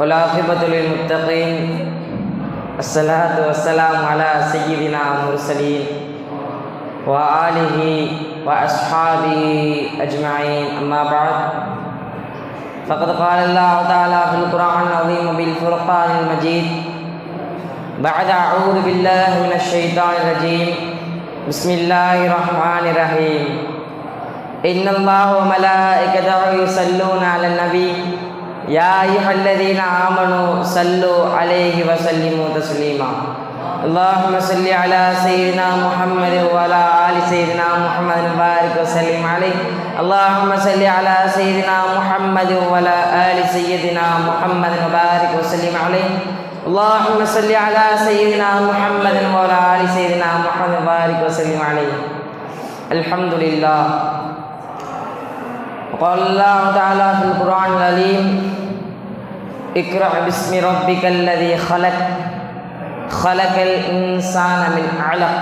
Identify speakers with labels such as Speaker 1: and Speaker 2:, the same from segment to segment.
Speaker 1: والعاقبة للمتقين. الصلاة والسلام على سيدنا المرسلين وآله وأصحابه أجمعين. أما بعد فقد قال الله تعالى في القرآن العظيم بالفرقان المجيد بعد أعوذ بالله من الشيطان الرجيم. بسم الله الرحمن الرحيم. إن الله وملائكته يصلون على النبي يا أيها الذين آمنوا صلوا عليه وسلموا تسليما. اللهم صل على سيدنا محمد وعلى آل سيدنا محمد وبارك وسلم عليه. اللهم صل على سيدنا محمد وعلى آل سيدنا محمد وبارك وسلم عليه. اللهم صل على سيدنا محمد وعلى آل سيدنا محمد وبارك وسلم عليه. الحمد لله وقال الله تعالى في القرآن العليم اقرأ باسم ربك الذي خلق خلق الإنسان من علق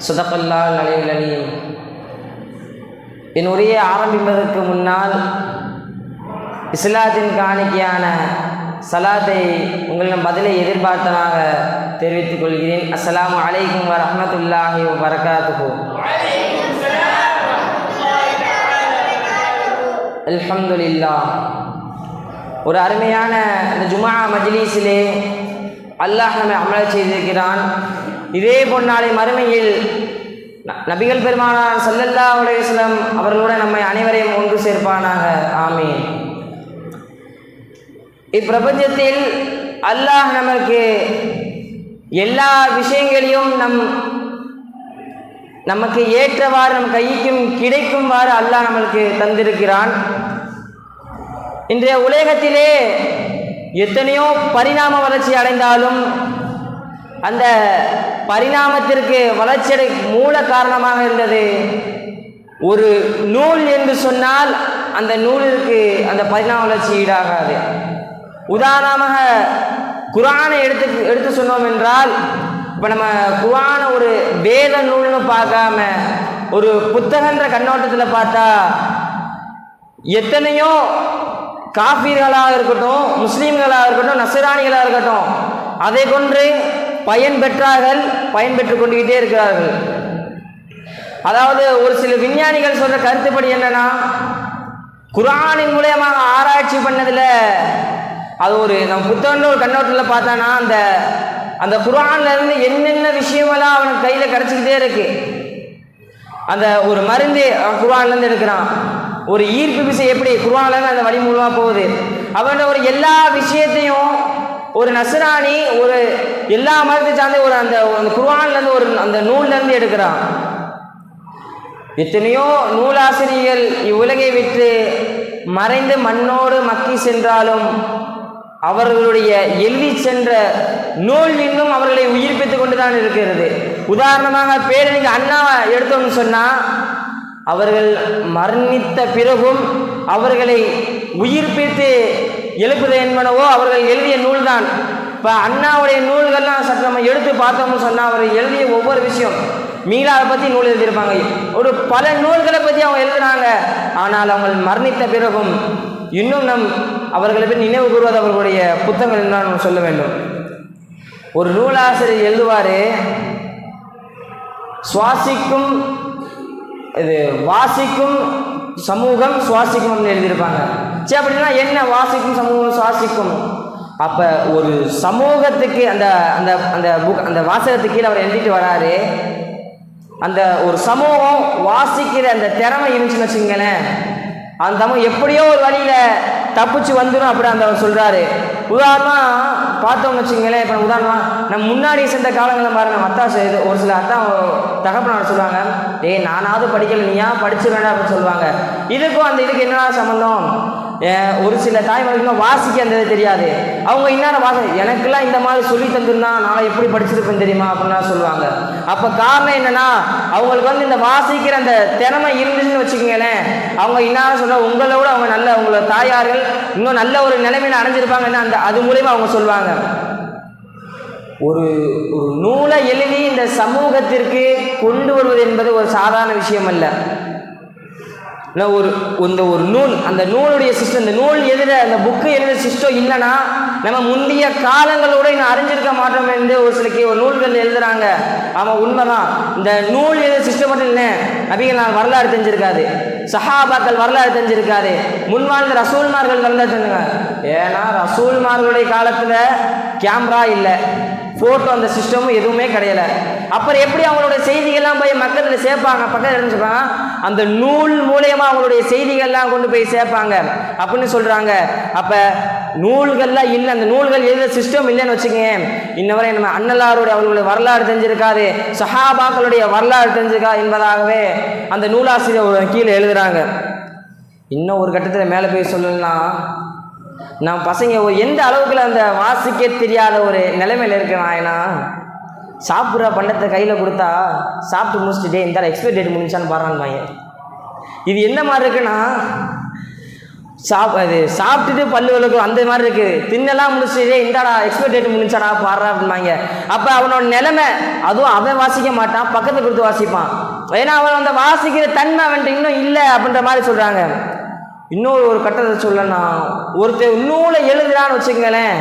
Speaker 1: صدق الله العلي العليم என் உரையை ஆரம்பிப்பதற்கு முன்னால் இஸ்லாத்தின் காணிக்கையான சலாத்தை உங்களிடம் பதிலை எதிர்பார்த்தனாக தெரிவித்துக் கொள்கிறேன் அஸ்ஸலாமு அலைக்கும் வரஹ்மத்துல்லாஹி வ பரகாத்துஹு அல்ஹம்துலில்லா ஒரு அருமையான இந்த ஜுமா மஜ்லீஸிலே அல்லாஹ் நம்மை அமல செய்திருக்கிறான். இதே பொன்னாளை மறுமையில் ந- நபிகள் பெருமானார் சல்லல்லா உலகம் அவர்களோட நம்மை அனைவரையும் ஒன்று சேர்ப்பானாக. ஆமீன். இப்பிரபஞ்சத்தில் அல்லாஹ் நமக்கு எல்லா விஷயங்களையும் நம் நமக்கு ஏற்றவாறு நம் கைக்கும் கிடைக்கும்வாறு அல்லாஹ் நம்மளுக்கு தந்திருக்கிறான். இன்றைய உலகத்திலே எத்தனையோ பரிணாம வளர்ச்சி அடைந்தாலும் அந்த பரிணாமத்திற்கு வளர்ச்சியடை மூல காரணமாக இருந்தது. ஒரு நூல் என்று சொன்னால் அந்த நூலிற்கு அந்த பரிணாம வளர்ச்சி ஈடாகாது. உதாரணமாக குரானை எடுத்து எடுத்து சொன்னோம் என்றால் இப்போ நம்ம குரான ஒரு வேத நூல்னு பார்க்காம ஒரு புத்தகன்ற கண்ணோட்டத்தில் பார்த்தா எத்தனையோ காஃபீர்களாக இருக்கட்டும் முஸ்லீம்களாக இருக்கட்டும் நசராணிகளாக இருக்கட்டும் அதை கொன்று பயன் பெற்றார்கள் பயன் பெற்று கொண்டுகிட்டே இருக்கிறார்கள். அதாவது ஒரு சில விஞ்ஞானிகள் சொல்ற கருத்துப்படி என்னன்னா குரானின் மூலியமாக ஆராய்ச்சி பண்ணதில் அது ஒரு நம்ம புத்தகம்னு ஒரு கண்ணோட்டத்தில் பார்த்தானா அந்த அந்த குரான்ல இருந்து என்னென்ன விஷயமெல்லாம் அவனுக்கு கையில் கிடச்சிக்கிட்டே இருக்கு. அந்த ஒரு மருந்து குரான்லேருந்து குர்ஆன்லேருந்து எடுக்கிறான். ஒரு ஈர்ப்பு விசை எப்படி? குருவானில் அந்த வழி மூலமாக போகுது. அவன் ஒரு எல்லா விஷயத்தையும் ஒரு நசுராணி ஒரு எல்லா மதத்தை சார்ந்த ஒரு அந்த அந்த ஒரு அந்த நூல்லேருந்து எடுக்கிறான். எத்தனையோ நூலாசிரியர்கள் இவ்வுலகை விட்டு மறைந்து மண்ணோடு மக்கி சென்றாலும் அவர்களுடைய எழுதி சென்ற நூல் இன்னும் அவர்களை உயிர்ப்பித்துக் கொண்டுதான் இருக்கிறது. உதாரணமாக பேரணிக்கு அண்ணாவை எடுத்தோம்னு சொன்னால் அவர்கள் மரணித்த பிறகும் அவர்களை உயிர்ப்பித்து எழுப்புது என்பனவோ அவர்கள் எழுதிய நூல்தான். இப்போ அண்ணாவுடைய நூல்கள்லாம் சற்று நம்ம எடுத்து பார்த்தோம்னு சொன்னால் அவர் எழுதிய ஒவ்வொரு விஷயம். மீளாவை பற்றி நூல் எழுதியிருப்பாங்க. ஒரு பல நூல்களை பற்றி அவங்க எழுதுனாங்க. ஆனால் அவங்க மரணித்த பிறகும் இன்னும் நம் அவர்களை பற்றி நினைவு கூறுவது அவர்களுடைய புத்தகங்கள் என்று நான் சொல்ல வேண்டும். ஒரு நூலாசிரியர் எழுதுவார் சுவாசிக்கும் இது வாசிக்கும் சமூகம் சுவாசிக்கும் அப்படின்னு எழுதியிருப்பாங்க. சரி அப்படின்னா என்ன வாசிக்கும் சமூகம் சுவாசிக்கும்? அப்போ ஒரு சமூகத்துக்கு அந்த அந்த அந்த புக் அந்த வாசகத்துக்கு கீழே அவர் எழுதிட்டு வராரு. அந்த ஒரு சமூகம் வாசிக்கிற அந்த திறமை இருந்துச்சுன்னு வச்சுங்களேன் அந்த தமிழ் எப்படியோ ஒரு வழியில் தப்பிச்சு வந்துடும் அப்படி அந்த அவர் சொல்கிறாரு உதாரணமாக பார்த்தோம்னு வச்சுங்களேன் இப்போ உதாரணமாக நம்ம முன்னாடி சென்ற காலங்களில் மாருங்க அத்தா செய்து ஒரு சில அத்தா தகப்பனார் சொல்லுவாங்க டேய் நானாவது படிக்கல நீயா படிச்சிருவேண்டா அப்படின்னு சொல்லுவாங்க. இதுக்கும் அந்த இதுக்கு என்னடா சம்மந்தம் ஒரு சில தாய்மொழிக்கும் வாசிக்க அந்த இது தெரியாது. அவங்க இன்னார வாச எனக்கெல்லாம் இந்த மாதிரி சொல்லி தந்திருந்தா நான் எப்படி படிச்சிருப்பேன் தெரியுமா? அப்படின்லாம் சொல்லுவாங்க. அப்போ காரணம் என்னன்னா அவங்களுக்கு வந்து இந்த வாசிக்கிற அந்த திறமை இருந்துச்சுன்னு வச்சுக்கோங்களேன். அவங்க இன்னார சொல்ல உங்களை விட அவங்க நல்ல உங்களோட தாயார்கள் இன்னும் நல்ல ஒரு நிலைமையில அடைஞ்சிருப்பாங்கன்னு அந்த அது மூலயமா அவங்க சொல்லுவாங்க. ஒரு ஒரு நூலை எழுதி இந்த சமூகத்திற்கு கொண்டு வருவது என்பது ஒரு சாதாரண விஷயம் அல்ல நான் ஒரு இந்த ஒரு நூல் அந்த நூலுடைய சிஸ்டம் இந்த நூல் எழுத அந்த புக்கு எழுத சிஸ்டம் இல்லைன்னா நம்ம முந்தைய காலங்களோட இன்னும் அறிஞ்சிருக்க மாட்டோம் என்று ஒரு சில ஒரு நூல்கள் எழுதுறாங்க. ஆமாம் உண்மைதான். இந்த நூல் எழுத சிஸ்டம் மட்டும் இல்லை அப்படிங்கிற நான் வரலாறு தெரிஞ்சிருக்காது. சஹாபாக்கள் வரலாறு தெரிஞ்சிருக்காது. முன்வாழ்ந்த ரசூல்மார்கள் வரலாறு தெரிஞ்சுங்க ஏன்னா ரசூல்மார்களுடைய காலத்தில் கேமரா இல்லை. ஃபோட்டோ அந்த சிஸ்டமும் எதுவுமே கிடையல. அப்புறம் எப்படி அவங்களோட செய்திகள்லாம் போய் மக்களில் சேர்ப்பாங்க? பக்கத்தில் இருந்துச்சுப்பாங்க அந்த நூல் மூலயமா அவங்களுடைய செய்திகள்லாம் கொண்டு போய் சேர்ப்பாங்க. அப்படின்னு சொல்கிறாங்க அப்போ நூல்கள்லாம் இல்லை அந்த நூல்கள் எழுத சிஸ்டம் இல்லைன்னு வச்சுக்கோங்க இன்னவரை நம்ம அன்னலாருடைய அவர்களுடைய வரலாறு தெரிஞ்சிருக்காது. சஹாபாக்களுடைய வரலாறு தெரிஞ்சிருக்கா என்பதாகவே அந்த நூலாசிரியர் கீழே எழுதுறாங்க. இன்னும் ஒரு கட்டத்தில் மேலே போய் சொல்லலாம் நம்ம பசங்க ஒரு எந்த அளவுக்கு அந்த வாசிக்க தெரியாத ஒரு நிலைமையில் இருக்கு ஏன்னா சாப்பிட்ற பண்டத்தை கையில் கொடுத்தா சாப்பிட்டு முடிச்சுட்டு இந்த எக்ஸ்பைரி டேட் முடிஞ்சான்னு பாடுறான்பாங்க இது என்ன மாதிரி இருக்குன்னா சாப் அது சாப்பிட்டுட்டு பல்லு விளக்கும் அந்த மாதிரி இருக்குது தின்னெல்லாம் முடிச்சுட்டு இந்தாடா எக்ஸ்பைரி டேட் முடிஞ்சாடா பாடுறா அப்படிம்பாங்க அப்போ அவனோட நிலைமை அதுவும் அவன் வாசிக்க மாட்டான் பக்கத்தை கொடுத்து வாசிப்பான். ஏன்னா அவன் அந்த வாசிக்கிற தன்மை அவன்ட்டு இன்னும் இல்லை அப்படின்ற மாதிரி சொல்கிறாங்க இன்னொரு ஒரு கட்டத்தை சொல்லனா ஒருத்தர் நூலை எழுதுறான்னு வச்சுக்கங்களேன்.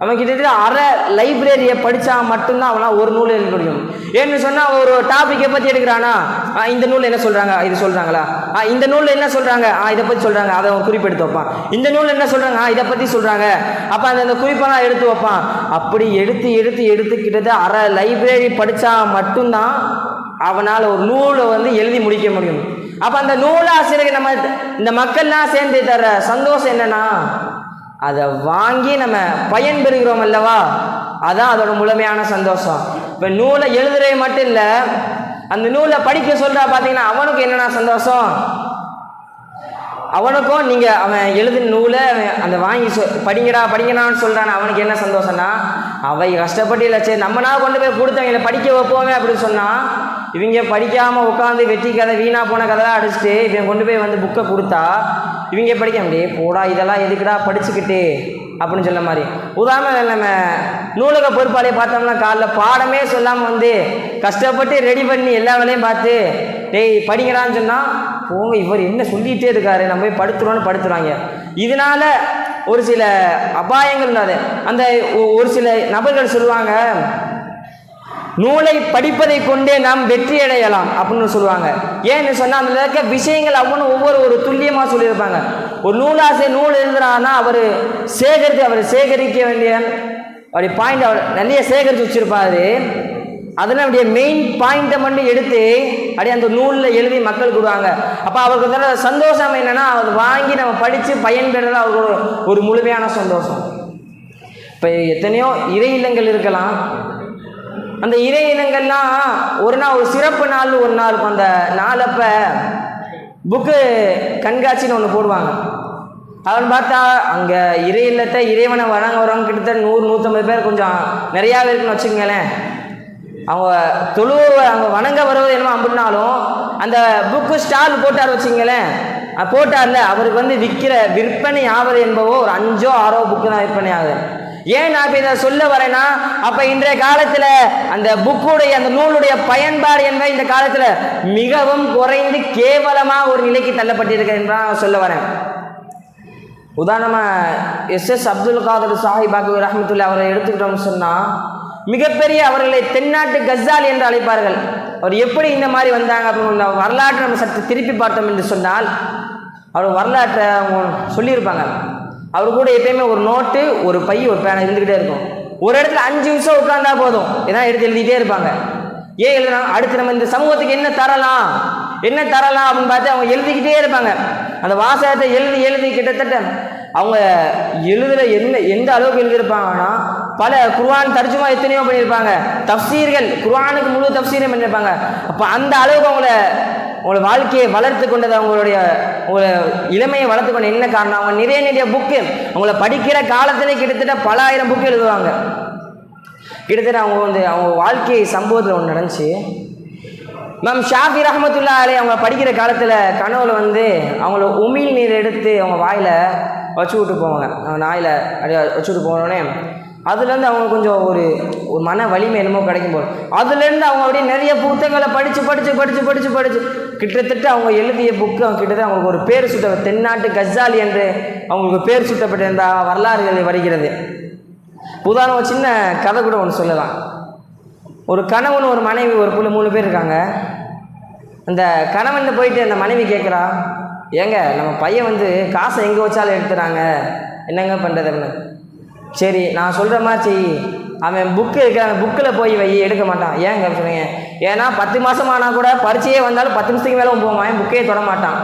Speaker 1: அவன் கிட்டத்தட்ட அரை லைப்ரரியை படித்தா மட்டும்தான் அவனால் ஒரு நூல் எழுத முடியும். ஏன்னு சொன்னால் ஒரு டாப்பிக்கை பற்றி எடுக்கிறானா ஆ, இந்த நூலில் என்ன சொல்கிறாங்க இது சொல்கிறாங்களா ஆ இந்த நூலில் என்ன சொல்கிறாங்க ஆ இதை பற்றி சொல்கிறாங்க அதை அவன் குறிப்பெடுத்து வைப்பான். இந்த நூலில் என்ன சொல்கிறாங்க ஆ இதை பற்றி சொல்கிறாங்க அப்போ அந்த அந்த குறிப்பெல்லாம் எடுத்து வைப்பான். அப்படி எடுத்து எடுத்து எடுத்து கிட்டத்தட்ட அரை லைப்ரரி படித்தா மட்டும்தான் அவனால் ஒரு நூலை வந்து எழுதி முடிக்க முடியும். அப்போ அந்த நூலாசிரியருக்கு நம்ம இந்த மக்கள்லாம் சேர்ந்து தர சந்தோஷம் என்னன்னா அதை வாங்கி நம்ம பயன் பெறுகிறோம் அல்லவா? அதான் அதோட முழுமையான சந்தோஷம். இப்போ நூலை எழுதுறது மட்டும் இல்லை அந்த நூலை படிக்க சொல்றா பார்த்தீங்கன்னா அவனுக்கு என்னென்ன சந்தோஷம்? அவனுக்கும் நீங்கள் அவன் எழுதின நூலை அவன் அந்த வாங்கி சொ படிங்கடா படிங்கடான்னு சொல்கிறான் அவனுக்கு என்ன சந்தோஷம்னா அவை கஷ்டப்பட்டு இல்லை சரி நம்மனா கொண்டு போய் கொடுத்தவங்களை படிக்க வைப்போமே அப்படின்னு சொன்னால் இவங்க படிக்காமல் உட்காந்து வெட்டி கதை வீணாக போன கதைலாம் அடிச்சுட்டு இவன் கொண்டு போய் வந்து புக்கை கொடுத்தா இவங்க படிக்க முடியும். போடா இதெல்லாம் எதுக்குடா படிச்சுக்கிட்டு அப்படின்னு சொல்ல மாதிரி. உதாரணம் நம்ம நூலக பொறுப்பாளைய பார்த்தோம்னா காலைல பாடமே சொல்லாமல் வந்து கஷ்டப்பட்டு ரெடி பண்ணி எல்லா வேலையும் பார்த்து டேய் படிங்கடான்னு சொன்னால் போங்க இவர் என்ன சொல்லிகிட்டே இருக்காரு. நம்ம போய் படுத்துருவோன்னு படுத்துருவாங்க. இதனால ஒரு சில அபாயங்கள் உள்ளது. அந்த ஒ- ஒரு சில நபர்கள் சொல்லுவாங்க நூலை படிப்பதை கொண்டே நாம் வெற்றி அடையலாம் அப்படின்னு சொல்லுவாங்க. ஏன்னு சொன்னால் அதில் இருக்க விஷயங்கள் அவனு ஒவ்வொரு ஒரு துல்லியமாக சொல்லியிருப்பாங்க. ஒரு நூலாசிரியர் நூல் எழுதுறான்னா அவர் சேகரித்து அவர் சேகரிக்க வேண்டிய அப்படி பாயிண்ட் அவர் நிறைய சேகரித்து வச்சிருப்பாரு. அதில் அப்படியே மெயின் பாயிண்ட்டை மட்டும் எடுத்து அப்படியே அந்த நூலில் எழுதி மக்கள் கொடுவாங்க அப்போ அவருக்கு தர சந்தோஷம் என்னென்னா அதை வாங்கி நம்ம படித்து பயன்பெறது அவருக்கு ஒரு- ஒரு முழுமையான சந்தோஷம். இப்போ எத்தனையோ இறை இல்லங்கள் இருக்கலாம். அந்த இறை இனங்கள்லாம் ஒரு நாள் ஒரு சிறப்பு நாள் ஒரு நாள் இருக்கும் அந்த நாளப்ப புக்கு கண்காட்சின்னு ஒன்று போடுவாங்க. அவன் பார்த்தா அங்கே இறை இல்லத்தை இறைவனை வணங்க வரவங்க கிட்டத்தட்ட நூறு நூற்றம்பது பேர் கொஞ்சம் நிறையாவே இருக்குன்னு வச்சுக்கோங்களேன். அவங்க தொழுவ அவங்க வணங்க வருவது என்னமோ அப்படின்னாலும் அந்த புக்கு ஸ்டால் போட்டார் வச்சுங்களேன் போட்டார்ல அவருக்கு வந்து விற்கிற விற்பனை ஆவது என்பவோ ஒரு அஞ்சோ ஆறோ புக்கு தான் விற்பனை ஆகுது. ஏன் நான் இப்போ இதை சொல்ல வரேன்னா அப்போ இன்றைய காலத்தில் அந்த புக்குடைய அந்த நூலுடைய பயன்பாடு என்பது இந்த காலத்தில் மிகவும் குறைந்து கேவலமாக ஒரு நிலைக்கு தள்ளப்பட்டிருக்கிறேன் நான் சொல்ல வரேன். உதாரணமாக எஸ் எஸ் அப்துல் காதர் சாஹிபாக்கு ரஹமத்துல்லா அவரை எடுத்துக்கிட்டோம்னு சொன்னால் மிகப்பெரிய அவர்களை தென்னாட்டு கஸால் என்று அழைப்பார்கள். அவர் எப்படி இந்த மாதிரி வந்தாங்க அப்படின்னு வரலாற்றை நம்ம சற்று திருப்பி பார்த்தோம் என்று சொன்னால் அவர் வரலாற்றை அவங்க சொல்லியிருப்பாங்க. அவர் கூட எப்பயுமே ஒரு நோட்டு ஒரு பை ஒரு பேனை இருந்துக்கிட்டே இருக்கும். ஒரு இடத்துல அஞ்சு நிமிஷம் உட்காந்தா போதும். எதனா எடுத்து எழுதிட்டே இருப்பாங்க. ஏன் எழுதுனா அடுத்து நம்ம இந்த சமூகத்துக்கு என்ன தரலாம்? என்ன தரலாம் அப்படின்னு பார்த்து அவங்க எழுதிக்கிட்டே இருப்பாங்க. அந்த வாசகத்தை எழுதி எழுதி கிட்டத்தட்ட அவங்க எழுதுற என்ன எந்த அளவுக்கு எழுதியிருப்பாங்கன்னா பல குர்வான் தர்ஜுமா எத்தனையோ பண்ணியிருப்பாங்க. தப்சீர்கள் குர்வானுக்கு முழு தப்சீரும் பண்ணியிருப்பாங்க. அப்போ அந்த அளவுக்கு அவங்கள உங்களோட வாழ்க்கையை வளர்த்து கொண்டது அவங்களுடைய உங்களை இளமையை வளர்த்து கொண்ட என்ன காரணம்? அவங்க நிறைய நிறைய புக்கு அவங்கள படிக்கிற காலத்திலே கிட்டத்தட்ட பல ஆயிரம் புக்கு எழுதுவாங்க. கிட்டத்தட்ட அவங்க வந்து அவங்க வாழ்க்கை சம்பவத்தில் ஒன்று நடந்துச்சு. மேம் ஷாஃபி ரஹமத்துல்லா அலே அவங்க படிக்கிற காலத்தில் கனவுல வந்து அவங்கள உமிழ் நீர் எடுத்து அவங்க வாயில் வச்சு விட்டு போவாங்க. அவங்க நாயில் அப்படியே வச்சு விட்டு போனோடனே அதுலேருந்து அவங்க கொஞ்சம் ஒரு ஒரு மன வலிமை என்னமோ கிடைக்கும் போது அதுலேருந்து அவங்க அப்படியே நிறைய புத்தகங்களை படித்து படித்து படித்து படித்து படித்து கிட்டத்தட்ட அவங்க எழுதிய புக்கு கிட்டத்தட்ட அவங்களுக்கு ஒரு பேர் சுட்ட தென்னாட்டு கஜாலி என்று அவங்களுக்கு பேர் சுட்டப்பட்டிருந்த வரலாறுகள் வருகிறது. உதாரணம் ஒரு சின்ன கதை கூட ஒன்று சொல்லலாம். ஒரு கணவன் ஒரு மனைவி ஒரு புள்ள மூணு பேர் இருக்காங்க. அந்த கணவன் போயிட்டு அந்த மனைவி கேட்குறா ஏங்க நம்ம பையன் வந்து காசை எங்கே வச்சாலும் எடுத்துறாங்க? என்னங்க பண்ணுறது அப்படின்னு. சரி நான் சொல்கிற மாதிரி செய் அவன் புக்கு இருக்க அந்த புக்கில் போய் வை எடுக்க மாட்டான். ஏங்க அப்படி சொன்னீங்க ஏன்னா பத்து மாதம் ஆனால் கூட பரீட்சையே வந்தாலும் பத்து நிமிஷத்துக்கு மேலே போவான். அவன் புக்கே தொட மாட்டான்.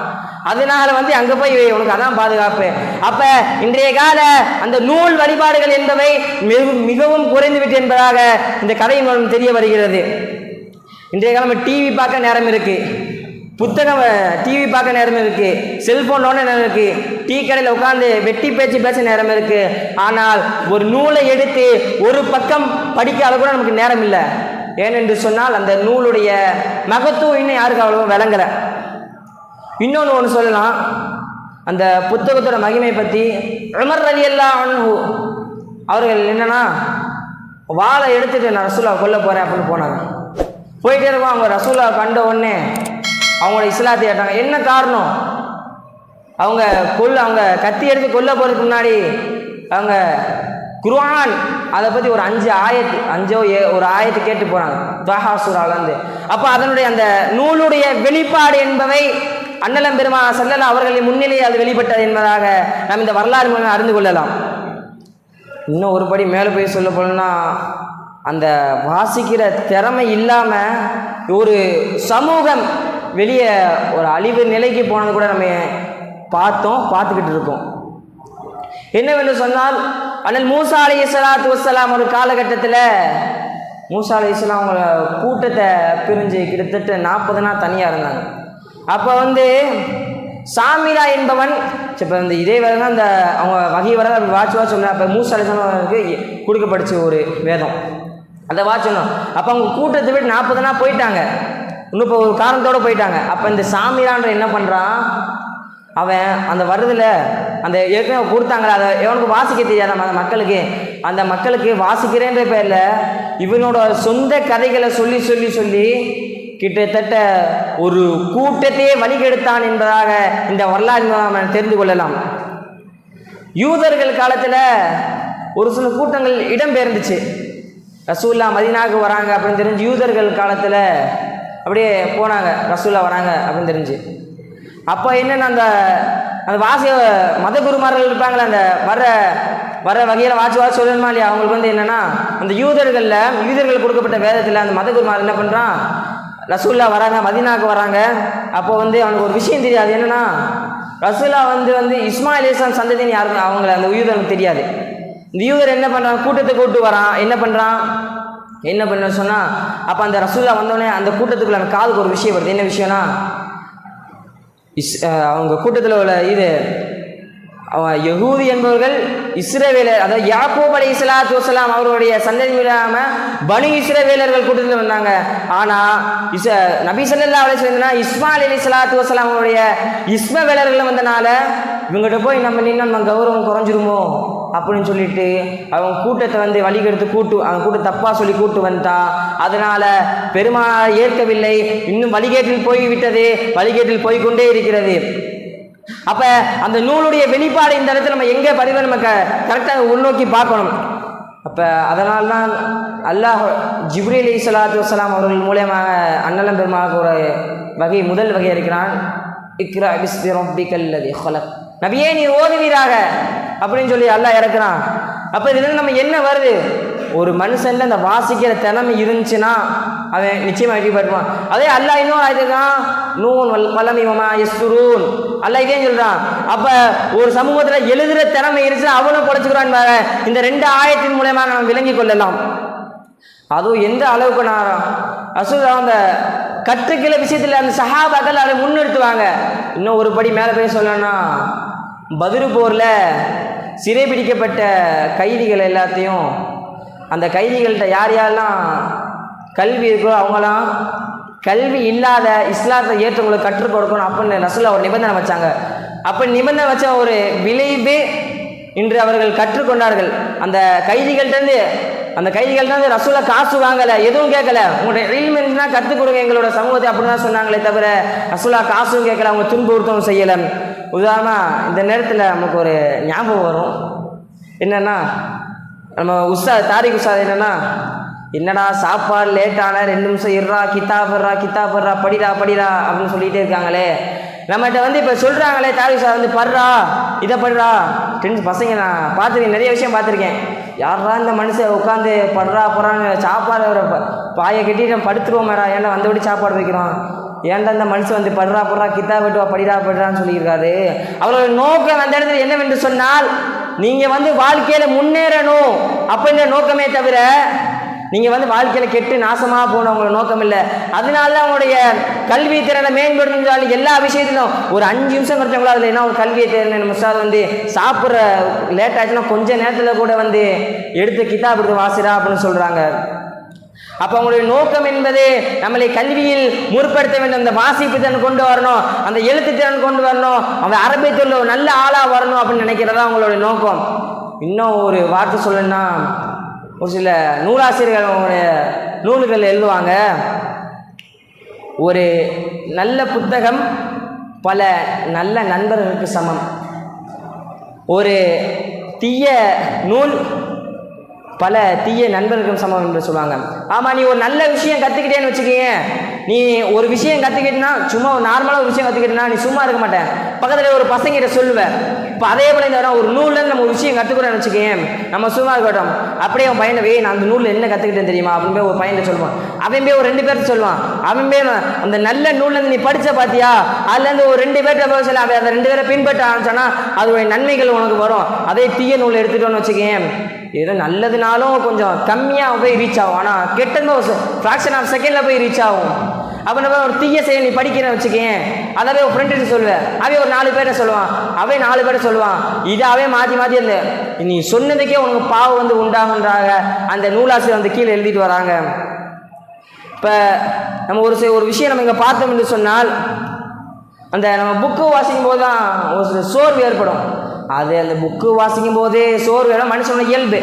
Speaker 1: அதனால வந்து அங்கே போய் வை உனக்கு அதான் பாதுகாப்பு. அப்போ இன்றைய கால அந்த நூல் வழிபாடுகள் என்பவை மிகவும் மிகவும் குறைந்துவிட்டு என்பதாக இந்த கதையின் மூலம் தெரிய வருகிறது. இன்றைய காலம் டிவி பார்க்க நேரம் இருக்குது புத்தகம் டிவி பார்க்க நேரம் இருக்கு. செல்போன் நோண்ட நேரம் இருக்கு. டீ கடையில் உட்காந்து வெட்டி பேச்சு பேச நேரம் இருக்கு. ஆனால் ஒரு நூலை எடுத்து ஒரு பக்கம் படிக்க அளவு கூட நமக்கு நேரம் இல்லை. ஏனென்று சொன்னால் அந்த நூலுடைய மகத்துவம் இன்னும் யாருக்கு அவ்வளோ விளங்கலை. இன்னொன்று ஒன்று சொல்லலாம். அந்த புத்தகத்தோட மகிமை பற்றி உமர் அலி அல்லா அன்ஹு அவர்கள் என்னென்னா வாளை எடுத்துட்டு நான் ரசூலா கொல்ல போகிறேன் அப்படின்னு போனாங்க. போயிட்டே இருக்கோம் அவங்க ரசூலா கண்ட உடனே அவங்களோட இஸ்லாத்தை ஏற்றாங்க. என்ன காரணம்? அவங்க கொல்ல அவங்க கத்தி எடுத்து கொல்ல போகிறதுக்கு முன்னாடி அவங்க குர்ஆன் அதை பற்றி ஒரு அஞ்சு ஆயத்து அஞ்சோ ஏ ஒரு ஆயத்து கேட்டு போகிறாங்க துவஹாசுராலேருந்து அப்போ அதனுடைய அந்த நூலுடைய வெளிப்பாடு என்பவை அண்ணலம் பெருமா செல்லலாம் அவர்களின் முன்னிலையில் அது வெளிப்பட்டது என்பதாக நாம் இந்த வரலாறு மூலம் அறிந்து கொள்ளலாம். இன்னும் ஒரு படி மேலே போய் சொல்ல போனோம்னா அந்த வாசிக்கிற திறமை இல்லாமல் ஒரு சமூகம் வெளியே ஒரு அழிவு நிலைக்கு போனது கூட நம்ம பார்த்தோம் பார்த்துக்கிட்டு இருக்கோம். என்னவென்று சொன்னால் அண்ணன் மூசா அலி இஸ்லாத்து வசலாம் ஒரு காலகட்டத்தில் மூசா அலி இஸ்லாம் கூட்டத்தை பிரிஞ்சு கிட்டத்தட்ட நாற்பது நாள் தனியாக இருந்தாங்க. அப்போ வந்து சாமிரா என்பவன் இப்போ இந்த இதே வேலை தான் இந்த அவங்க வகை வர வாட்ச் வாட்ச் சொன்ன அப்போ மூசா அலிஸ்லாமுக்கு கொடுக்கப்பட்டுச்சு ஒரு வேதம். அந்த வாட்ச் சொன்னோம். அப்போ அவங்க கூட்டத்தை விட்டு நாற்பது நாள் போயிட்டாங்க. இன்னும் இப்போ ஒரு காரணத்தோடு போயிட்டாங்க. அப்போ இந்த சாமிரான்ற என்ன பண்ணுறான் அவன் அந்த வருதில் அந்த ஏற்கனவே கொடுத்தாங்களே அதை எவனுக்கு வாசிக்க தெரியாத அந்த மக்களுக்கு. அந்த மக்களுக்கு வாசிக்கிறேன்ற பேரில் இவனோட சொந்த கதைகளை சொல்லி சொல்லி சொல்லி கிட்டத்தட்ட ஒரு கூட்டத்தையே வழிகெடுத்தான் என்பதாக இந்த வரலாறு அவன் நாம் தெரிந்து கொள்ளலாம். யூதர்கள் காலத்தில் ஒரு சில கூட்டங்கள் இடம்பெயர்ந்துச்சு. ரசூல்லா மதினாவுக்கு வராங்க அப்படின்னு தெரிஞ்சு யூதர்கள் காலத்தில் அப்படியே போனாங்க ரசூலா வராங்க அப்படின்னு தெரிஞ்சு. அப்போ என்னென்ன அந்த அந்த வாசிய மத குருமார்கள் இருப்பாங்களே அந்த வர வர வகையில் வாட்சி வாட்சி சொல்லணுமா இல்லையா? அவங்களுக்கு வந்து என்னென்னா அந்த யூதர்களில் யூதர்கள் கொடுக்கப்பட்ட வேதத்தில் அந்த மத குருமார் என்ன பண்ணுறான் ரசூல்லா வராங்க மதினாவுக்கு வராங்க. அப்போ வந்து அவனுக்கு ஒரு விஷயம் தெரியாது. என்னென்னா ரசூல்லா வந்து வந்து இஸ்மாயிலேசன் சந்ததின்னு யாருக்கும் அவங்கள அந்த யூதருக்கு தெரியாது. இந்த யூதர் என்ன பண்ணுறான் கூட்டத்தை கூப்பிட்டு வரான். என்ன பண்ணுறான் என்ன பண்ண சொன்னால் அப்போ அந்த ரசூல்லா வந்தோடனே அந்த கூட்டத்துக்குள்ள அந்த காதுக்கு ஒரு விஷயம் வருது. என்ன விஷயம்னா இஸ் அவங்க கூட்டத்தில் உள்ள இது அவன் யகூதி என்பவர்கள் இஸ்ரவேலர் அதாவது யாக்கூப் அலி இஸ்லாத்து வசலாம் அவருடைய சந்ததி இல்லாமல் பனு இஸ்ரவேலர்கள் கூட்டத்தில் வந்தாங்க. ஆனால் இஸ் நபி சல்லா அலி சொல்லுன்னா இஸ்மால் அலி இஸ்லாத்து வசலாம் அவருடைய இஸ்மவேலர்கள் வந்தனால இவங்ககிட்ட போய் நம்ம நின்று நம்ம கௌரவம் குறைஞ்சிருமோ? அப்படின்னு சொல்லிட்டு அவங்க கூட்டத்தை வந்து வழிகெடுத்து கூட்டு அவங்க கூட்ட தப்பாக சொல்லி கூட்டு வந்துட்டான் அதனால பெருமாள் ஏற்கவில்லை. இன்னும் வழிகேட்டில் போய்விட்டது. வழிகேட்டில் போய்க்கொண்டே இருக்கிறது. அப்ப அந்த நூலுடைய வெளிப்பாடு இந்த இடத்துல நம்ம எங்கே பதிவு நம்ம க கரெக்டாக உள்நோக்கி பார்க்கணும். அப்ப அதனால் தான் அல்லாஹ் ஜிப்ரி அலி சலாத்து வலாம் அவர்கள் மூலியமாக அன்னலம் பெருமாளுக்கு ஒரு வகை முதல் வகை இருக்கிறான். இக்ரா பிஸ்பி ரப்பிக்கல் நபியே நீ ஓதுவீராக. அப்படின்னு சொல்லி அல்லாஹ் இறக்குறான். அப்போ இதுல நம்ம என்ன வருது? ஒரு மனுஷன்ல அந்த வாசிக்கிற திறமை இருந்துச்சுன்னா அவன் நிச்சயமா வெற்றி பெறுவான். அதே அல்லாஹ் இன்னொரு ஆயிடுறான் நூன் வல் கலம் இவமா எஸ்துரூன் அல்லாஹ் இதே சொல்றான். அப்ப ஒரு சமூகத்துல எழுதுற திறமை இருந்துச்சுன்னா அவனும் பொழைச்சுக்கிறான் இந்த ரெண்டு ஆயத்தின் மூலயமா நம்ம விளங்கி கொள்ளலாம். அதுவும் எந்த அளவுக்கு நான் ரசூல் அந்த கற்றுக்கிற விஷயத்தில் அந்த சஹாபாக்கள் அதை முன்னிறுத்துவாங்க. இன்னும் ஒரு படி மேலே போய் சொல்லணும்னா பதிரு போரில் சிறைபிடிக்கப்பட்ட கைதிகள் எல்லாத்தையும் அந்த கைதிகள்கிட்ட யார் யாரெல்லாம் கல்வி இருக்கோ அவங்களாம் கல்வி இல்லாத இஸ்லாத்தை ஏற்றவங்களுக்கு கற்றுக் கொடுக்கணும் அப்படின்னு ரசூலா ஒரு நிபந்தனை வச்சாங்க. அப்போ நிபந்தனை வச்ச ஒரு விளைவு இன்று அவர்கள் கற்றுக்கொண்டார்கள் அந்த கைதிகள்கிட்டருந்து அந்த கைதிகள்கிட்ட ரசூலை காசு வாங்கலை எதுவும் கேட்கல உங்களுடைய இல்மு இருந்துச்சுன்னா கற்றுக் கொடுங்க எங்களோட சமூகத்தை அப்படின்னு தான் சொன்னாங்களே தவிர ரசூலா காசும் கேட்கல அவங்க துன்புறுத்தவும் செய்யலை. உதாரணமாக இந்த நேரத்தில் நமக்கு ஒரு ஞாபகம் வரும். என்னென்னா நம்ம உஷா தாரிக் உஷாத் என்னென்னா என்னடா சாப்பாடு லேட்டான ரெண்டு நிமிஷம் இருறா கித்தாபர்றா கித்தாபர்றா படிடா படிடா அப்படின்னு சொல்லிகிட்டே இருக்காங்களே. நம்மகிட்ட வந்து இப்போ சொல்கிறாங்களே தாரிக் உஷாத் வந்து படுறா இதை படுறா. டென்ஸ் பசங்க நான் பார்த்துருக்கேன் நிறைய விஷயம் பார்த்துருக்கேன். யாரா இந்த மனுஷன் உட்காந்து படுறா போகிறான்னு சாப்பாடு ப- பாயை கட்டி நம்ம படுத்துருவோமேடா ஏன்டா வந்தபடி சாப்பாடு வைக்கிறோம்? ஏன்டா இந்த மனுஷன் வந்து படுறா படுறா கித்தா வெட்டுவா படிடா படுறான்னு சொல்லியிருக்காரு? அவரோட நோக்கம் அந்த இடத்துல என்னவென்று சொன்னால் நீங்கள் வந்து வாழ்க்கையில் முன்னேறணும். அப்படின்ற நோக்கமே தவிர நீங்கள் வந்து வாழ்க்கையில் கெட்டு நாசமாக போகணும் அவங்களோட நோக்கம் இல்லை. அதனால தான் உங்களுடைய கல்வி திறனை மேம்படுத்தினாலும் எல்லா விஷயத்திலும் ஒரு அஞ்சு நிமிஷம் கிடைச்சவங்களா அதில் என்ன அவங்க கல்வி திறனை நம்ம சார் வந்து சாப்பிட்ற லேட் ஆச்சுன்னா கொஞ்ச நேரத்தில் கூட வந்து எடுத்து கிதாப் எடுத்து வாசிடா அப்படின்னு சொல்கிறாங்க அப்போ அவங்களுடைய நோக்கம் என்பது நம்மளை கல்வியில் முற்படுத்த வேண்டும். அந்த வாசிப்பு திறன் கொண்டு வரணும். அந்த எழுத்து திறன் கொண்டு வரணும். அவன் அரபியத்தில் ஒரு நல்ல ஆளாக வரணும் அப்படின்னு நினைக்கிறதா அவங்களுடைய நோக்கம். இன்னும் ஒரு வார்த்தை சொல்லணும்னா ஒரு சில நூலாசிரியர்கள் அவங்களுடைய நூல்கள் எழுதுவாங்க. ஒரு நல்ல புத்தகம் பல நல்ல நண்பர்களுக்கு சமம். ஒரு தீய நூல் பல தீய நண்பர்களுக்கும் சமம் என்று சொல்லுவாங்க. ஆமாம் நீ ஒரு நல்ல விஷயம் கற்றுக்கிட்டேன்னு வச்சுக்கோங்க நீ ஒரு விஷயம் கற்றுக்கிட்டேன்னா சும்மா ஒரு நார்மலாக ஒரு விஷயம் கற்றுக்கிட்டனா நீ சும்மா இருக்க மாட்டேன் பக்கத்தில் ஒரு பசங்கிட்ட சொல்லுவேன் இப்போ அதே போல இந்த ஒரு நூலில் நம்ம ஒரு விஷயம் கற்றுக்கிறோம்னு வச்சுக்கோங்க நம்ம சும்மா இருக்கட்டும். அப்படியே அவன் பையனை வே நான் அந்த நூலில் என்ன கற்றுக்கிட்டேன் தெரியுமா? அப்படின்னு போய் ஒரு பையனை சொல்லுவான். அவன் போய் ஒரு ரெண்டு பேர்த்து சொல்லுவான். அவன் போய் அந்த நல்ல நூல்லேருந்து நீ படித்த பார்த்தியா அதுலேருந்து ஒரு ரெண்டு பேர்கிட்ட போய் சொல்ல அவன் அதை ரெண்டு பேரை பின்பற்ற ஆரம்பிச்சானா அதோடைய நன்மைகள் உனக்கு வரும். அதே தீய நூல் எடுத்துட்டோன்னு வச்சுக்கேன் ஏதோ நல்லதுனாலும் கொஞ்சம் கம்மியாக போய் ரீச் ஆகும். ஆனால் கெட்டதும் ஒரு ஃப்ராக்ஷன் ஆஃப் செகண்டில் போய் ரீச் ஆகும். அப்போ நம்ம ஒரு தீய செயல் நீ படிக்கிறேன்னு வச்சுக்கேன் அதாவே ஒரு ஃப்ரெண்டு சொல்லுவேன் அவன் ஒரு நாலு பேரை சொல்லுவான். அவன் நாலு பேரை சொல்லுவான். இதாவே மாற்றி மாற்றி அந்த நீ சொன்னதுக்கே உனக்கு பாவம் வந்து உண்டாகுன்றாங்க அந்த நூலாசிரியர் வந்து கீழே எழுதிட்டு வராங்க. இப்போ நம்ம ஒரு சில ஒரு விஷயம் நம்ம இங்கே பார்த்தோம் என்று சொன்னால் அந்த நம்ம புக்கு வாசிக்கும் போது தான் ஒரு சில சோர்வு ஏற்படும். அது அந்த புக்கு வாசிக்கும் போதே சோர்வு ஏற்படும். மனுஷனோட இயல்பு.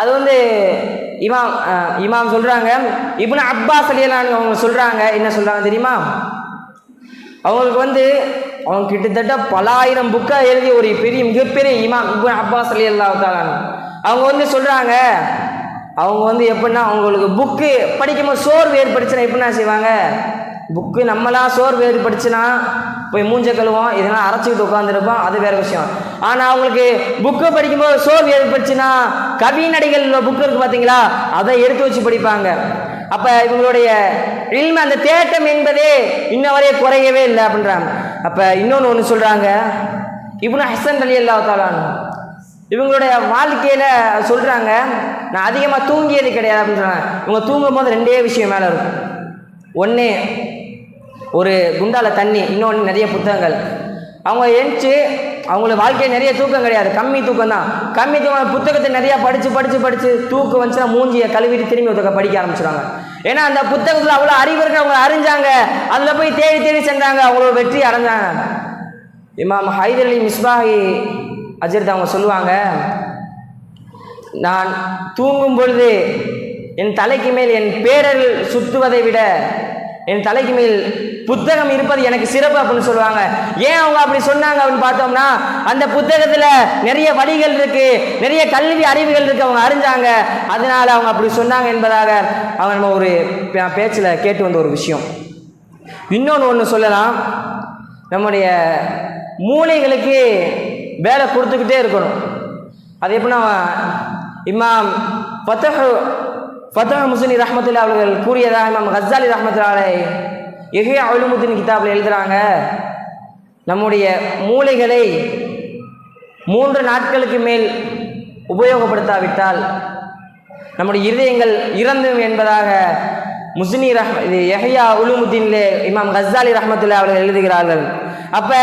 Speaker 1: அது வந்து இமாம் இமாம் சொல்கிறாங்க இப்னு அப்பாஸ் அலியலான்னு அவங்க சொல்கிறாங்க என்ன சொல்கிறாங்க தெரியுமா? அவங்களுக்கு வந்து அவங்க கிட்டத்தட்ட பல ஆயிரம் புக்கை எழுதிய ஒரு பெரிய மிகப்பெரிய இமாம் இப்னு அப்பாஸ் அலி அல்லாத்தாலான் அவங்க வந்து சொல்கிறாங்க அவங்க வந்து எப்படின்னா அவங்களுக்கு புக்கு படிக்கும்போது சோர்வு ஏற்படுச்சுன்னா எப்படின்னா செய்வாங்க? புக்கு நம்மளா வேறு படிச்சுன்னா போய் மூஞ்ச கழுவோம் இதெல்லாம் அரைச்சிக்கிட்டு உட்காந்துருப்போம் அது வேறு விஷயம். ஆனால் அவங்களுக்கு புக்கு படிக்கும்போது சோர் வேறு படிச்சுன்னா கவி நடிகள் புக்கு இருக்குது பார்த்தீங்களா அதை எடுத்து வச்சு படிப்பாங்க. அப்போ இவங்களுடைய இல்மை அந்த தேட்டம் என்பதே இன்ன வரைய குறையவே இல்லை அப்படின்றாங்க. அப்போ இன்னொன்று ஒன்று சொல்கிறாங்க இப்னு ஹசன் அலி அல்லா தாலான்னு இவங்களுடைய வாழ்க்கையில் சொல்கிறாங்க நான் அதிகமாக தூங்கியது கிடையாது அப்படின்றாங்க. இவங்க தூங்கும் போது ரெண்டே விஷயம் மேலே இருக்கும். ஒன்று ஒரு குண்டால தண்ணி இன்னொன்று நிறைய புத்தகங்கள். அவங்க எழுந்துச்சு அவங்களுக்கு வாழ்க்கையில் நிறைய தூக்கம் கிடையாது. கம்மி தூக்கம் தான். கம்மி தூக்கம் புத்தகத்தை நிறையா படித்து படித்து படித்து தூக்கம் வந்துச்சுன்னா மூஞ்சியை கழுவிட்டு திரும்பி ஒருத்தக்க படிக்க ஆரம்பிச்சிடுவாங்க ஏன்னா அந்த புத்தகத்தில் அவ்வளோ அறிவு அவங்க அறிஞ்சாங்க. அதில் போய் தேடி தேடி சென்றாங்க. அவ்வளோ வெற்றி அடைஞ்சாங்க. இமாம் ஹைதர் அலி மிஸ்பாஹி அஜித் அவங்க சொல்லுவாங்க நான் தூங்கும் பொழுது என் தலைக்கு மேல் என் பேரல் சுற்றுவதை விட என் தலைக்கு மேல் புத்தகம் இருப்பது எனக்கு சிறப்பு அப்படின்னு சொல்லுவாங்க. ஏன் அவங்க அப்படி சொன்னாங்க அப்படின்னு பார்த்தோம்னா அந்த புத்தகத்தில் நிறைய வழிகள் இருக்கு நிறைய கல்வி அறிவுகள் இருக்கு அவங்க அறிஞ்சாங்க. அதனால அவங்க அப்படி சொன்னாங்க என்பதாக அவங்க நம்ம ஒரு பே- பேச்சில் கேட்டு வந்த ஒரு விஷயம். இன்னொன்று ஒன்று சொல்லலாம். நம்முடைய மூளைகளுக்கு வேலை கொடுத்துக்கிட்டே இருக்கணும். அது எப்படின்னா இமாம் ஃபத்தஹ் ஃபத்தா முஸ்லி ரஹமத்துல்லா அவர்கள் கூறியதாக இமாம் கஸ்ஸாலி ரஹ்மத்துல்லாலை எஹே அலுமுத்தின் கிதாபில் எழுதுகிறாங்க நம்முடைய மூளைகளை மூன்று நாட்களுக்கு மேல் உபயோகப்படுத்தாவிட்டால் நம்முடைய இருதயங்கள் இறந்தும் என்பதாக முஸ்னி ரஹ் இது எஹையா உலுமுத்தீன்லே இமாம் கஸ்ஸாலி ரஹமத்துல்லா அவர்கள் எழுதுகிறார்கள். அப்போ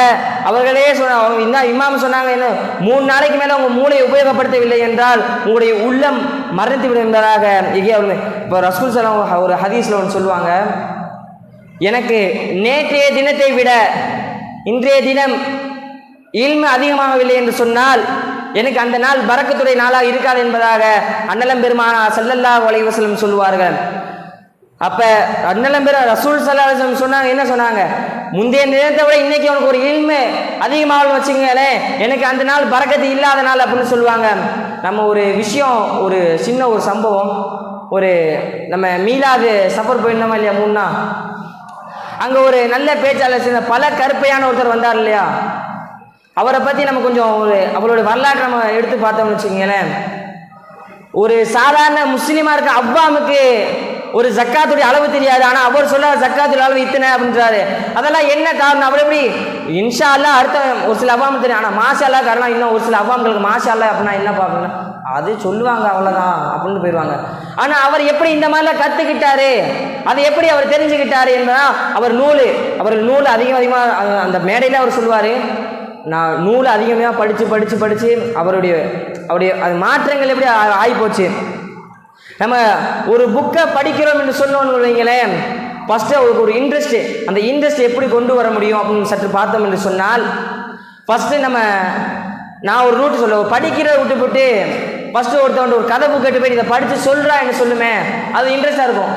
Speaker 1: அவர்களே சொன்ன அவங்க என்ன இமாம் சொன்னாங்க என்ன? மூணு நாளைக்கு மேலே உங்கள் மூளையை உபயோகப்படுத்தவில்லை என்றால் உங்களுடைய உள்ளம் மறந்து விடும் என்பதாக யஹ்யா அவர்கள் இப்போ ரசூல் சலாம் ஒரு ஹதீஸில் ஒன்று சொல்லுவாங்க. எனக்கு நேற்றைய தினத்தை விட இன்றைய தினம் இல்மு அதிகமாகவில்லை என்று சொன்னால் எனக்கு அந்த நாள் பறக்கத்துடைய நாளாக இருக்காது என்பதாக அன்னலம் பெருமானா சல்லல்லா வலைவசலம் சொல்லுவார்கள். அப்போ அண்ணலம் பேர் ரசூல் சல்லாஹம் சொன்னாங்க என்ன சொன்னாங்க? முந்தைய நேரத்தை விட இன்னைக்கு அவனுக்கு ஒரு இனிமை அதிகமாக வச்சுங்களேன் எனக்கு அந்த நாள் பறக்கத்து இல்லாத நாள் அப்படின்னு சொல்லுவாங்க. நம்ம ஒரு விஷயம் ஒரு சின்ன ஒரு சம்பவம். ஒரு நம்ம மீலாது சஃபர் போயிருந்தோமா இல்லையா முன்னா அங்கே ஒரு நல்ல பேச்சாளர் சேர்ந்த பல கருப்பையான ஒருத்தர் வந்தார் இல்லையா? அவரை பற்றி நம்ம கொஞ்சம் ஒரு அவரோட வரலாற்றை நம்ம எடுத்து பார்த்தோம்னு வச்சுக்கோங்களேன். ஒரு சாதாரண முஸ்லீமாக இருக்க அவ்வாமுக்கு ஒரு ஜக்காத்துடைய அளவு தெரியாது. ஆனால் அவர் சொல்ல ஜக்காத்துடைய அளவு இத்தனை அப்படின்றாரு. அதெல்லாம் என்ன காரணம்? அவர் எப்படி? இன்ஷா அல்லா அடுத்த ஒரு சில அவாம் தெரியும். ஆனால் மாஷா அல்லா காரணம் இன்னும் ஒரு சில அவாம்களுக்கு மாஷா அல்லாஹ் அப்படின்னா என்ன பார்க்கணும் அது சொல்லுவாங்க அவ்வளோதான் அப்படின்னு போயிடுவாங்க. ஆனால் அவர் எப்படி இந்த மாதிரிலாம் கற்றுக்கிட்டாரு அதை எப்படி அவர் தெரிஞ்சுக்கிட்டாரு என்பதா அவர் நூல். அவர் நூல் அதிகம் அதிகமாக அந்த- மேடையில் அவர் சொல்லுவார். நான் நூல் அதிகமாக படித்து படித்து படித்து அவருடைய அவருடைய அது மாற்றங்கள் எப்படி ஆ- ஆகிப்போச்சு? நம்ம ஒரு புக்கை படிக்கிறோம் என்று சொன்னோம்னு வைங்களேன் ஃபஸ்ட்டு அவருக்கு ஒரு இன்ட்ரெஸ்ட் அந்த இன்ட்ரெஸ்ட் எப்படி கொண்டு வர முடியும் அப்படின்னு சற்று பார்த்தோம் என்று சொன்னால் ஃபஸ்ட்டு நம்ம நான் ஒரு ரூட் சொல்ல படிக்கிறத விட்டுவிட்டு ஃபஸ்ட்டு ஒருத்தவன் ஒரு கதை புக் கேட்டு போய் இதை படித்து சொல்கிறா என்று சொல்லுமே. அது இன்ட்ரெஸ்ட்டாக இருக்கும்.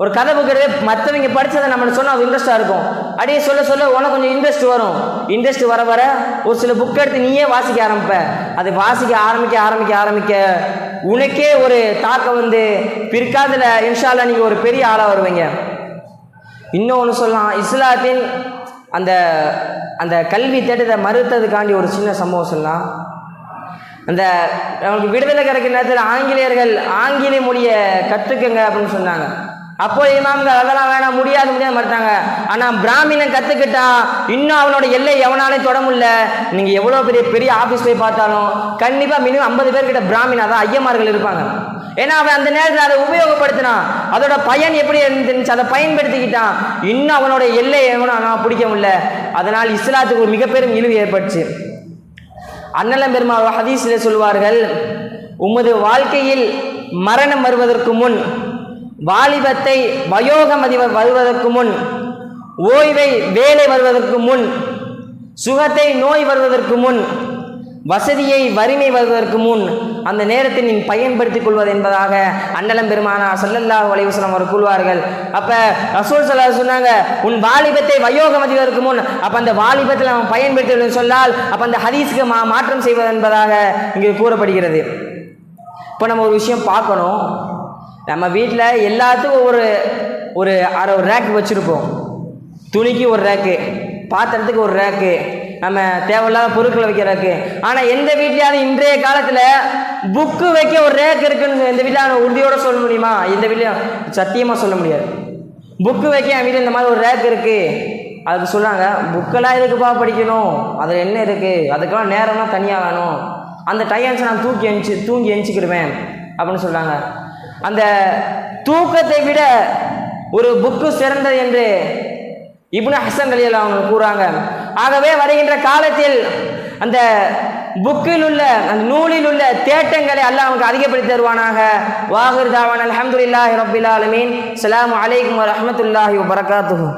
Speaker 1: ஒரு கதை புக் மற்றவங்க படித்ததை நம்ம சொன்னால் அது இன்ட்ரெஸ்ட்டாக இருக்கும். அப்படியே சொல்ல சொல்ல உனக்கு கொஞ்சம் இன்ட்ரெஸ்ட் வரும். இன்ட்ரெஸ்ட் வர வர ஒரு சில புக் எடுத்து நீயே வாசிக்க ஆரம்பிப்ப. அது வாசிக்க ஆரம்பிக்க ஆரம்பிக்க ஆரம்பிக்க உனக்கே ஒரு தாக்கம் வந்து பிற்காலத்தில் இன்ஷால்லா நீங்கள் ஒரு பெரிய ஆளாக வருவீங்க. இன்னொன்று சொல்லலாம் இஸ்லாத்தின் அந்த அந்த கல்வி தேட்டத்தை மறுத்ததுக்காண்டி ஒரு சின்ன சம்பவம் சொல்லலாம். அந்த நமக்கு விடுதலை கிடைக்கிற நேரத்தில் ஆங்கிலேயர்கள் ஆங்கில மொழியை கற்றுக்குங்க அப்படின்னு சொன்னாங்க. அப்போ இமாம்கள் அதெல்லாம் வேணாம் முடியாது முடியாது மறுத்தாங்க. ஆனால் பிராமினன் கற்றுக்கிட்டான் இன்னும் அவனோட எல்லை எவனாலையும் தொட முடியல. நீங்கள் எவ்வளோ பெரிய பெரிய ஆஃபீஸ் போய் பார்த்தாலும் கண்டிப்பாக மினிமம் ஐம்பது பேர்கிட்ட பிராமின் அதான் ஐயமார்கள் இருப்பாங்க. ஏன்னா அவன் அந்த நேரத்தில் அதை உபயோகப்படுத்தினான். அதோட பயன் எப்படி இருந்துச்சு? அதை பயன்படுத்திக்கிட்டான். இன்னும் அவனோட எல்லை எவனோ நான் பிடிக்க முடியல. அதனால் இஸ்லாத்துக்கு ஒரு மிகப்பெரும் இழிவு ஏற்பட்டுச்சு. அன்னலம் பெருமாள் ஹதீஸில் சொல்வார்கள் உமது வாழ்க்கையில் மரணம் வருவதற்கு முன் வாலிபத்தை வயோகம் அதிபர் வருவதற்கு முன் ஓய்வை வேலை வருவதற்கு முன் சுகத்தை நோய் வருவதற்கு முன் வசதியை வறுமை வருவதற்கு முன் அந்த நேரத்தை நீ பயன்படுத்திக் கொள்வது என்பதாக அன்னலம் பெருமானா சல்லல்லா அலைஹி அவர் கூறுவார்கள். அப்போ ரசூல் ஸல்லல்லாஹு சொன்னாங்க உன் வாலிபத்தை வயோகம் அதிகருக்கு முன் அப்போ அந்த வாலிபத்தில் அவன் பயன்படுத்தி சொன்னால் அப்போ அந்த ஹதீஸுக்கு மா மாற்றம் செய்வது என்பதாக இங்கே கூறப்படுகிறது. இப்போ நம்ம ஒரு விஷயம் பார்க்கணும். நம்ம வீட்டில் எல்லாத்துக்கும் ஒரு ஒரு அரை ஒரு ரேக் வச்சுருப்போம். துணிக்கு ஒரு ரேக்கு பாத்திரத்துக்கு ஒரு ரேக்கு நம்ம தேவையில்லாத பொருட்களை வைக்கிற ரேக்கு ஆனால் எந்த வீட்லையாவது இன்றைய காலத்தில் புக்கு வைக்க ஒரு ரேக் இருக்குன்னு இந்த வீட்டில் உறுதியோடு சொல்ல முடியுமா? இந்த வீட்லையும் சத்தியமாக சொல்ல முடியாது. புக்கு வைக்க என் வீட்டில் இந்த மாதிரி ஒரு ரேக் இருக்குது அதுக்கு சொல்கிறாங்க புக்கெல்லாம் எதுக்குப்பா படிக்கணும்? அதில் என்ன இருக்குது அதுக்கெல்லாம் நேரம்லாம் தனியாக வேணும். அந்த டைம்ஸ் நான் தூக்கி எழுச்சி தூங்கி எழுச்சிக்கிடுவேன் அப்படின்னு சொல்கிறாங்க அந்த தூக்கத்தை விட ஒரு புக்கு சிறந்தது என்று இப்னு ஹசன் அலி அவங்க கூறாங்க. ஆகவே வருகின்ற காலத்தில் அந்த புக்கில் உள்ள அந்த நூலில் உள்ள தேட்டங்களை அல்லாஹ் அவனுக்கு அதிகப்படுத்தி தருவானாக. வாஹிர் தாவான் அலமதுல்லாஹி ரப்பில் ஆலமீன். அஸ்ஸலாமு அலைக்கும் வரமத்துல்லாஹி வபரகாத்துஹு.